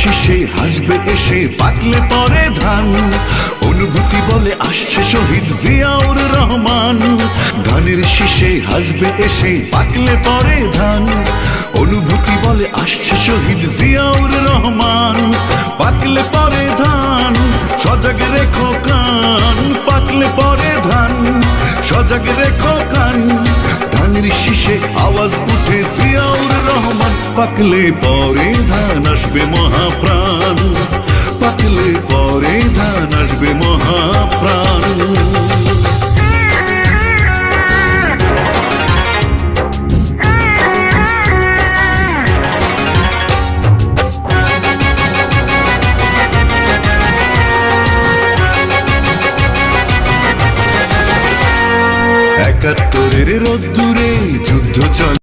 হাসবে এসে পাকলে পরে ধান। অনুভূতি বলে, আসছে শহীদ জিয়াউর রহমান। ধানের শীষে হাসবে এসে পাকলে পরে ধান। অনুভূতি বলে, আসছে শহীদ জিয়াউর রহমান। পাকলে পরে ধান, সজাগ রেখো কান। পাকলে পরে ধান, সজাগ রেখো কান। পাকলে পরে ধান আসবে মহাপ্রাণ। পাকলে পরে ধান আসবে মহাপ্রাণ। একাত্তরের রোদ্দুরে যুদ্ধ চলে।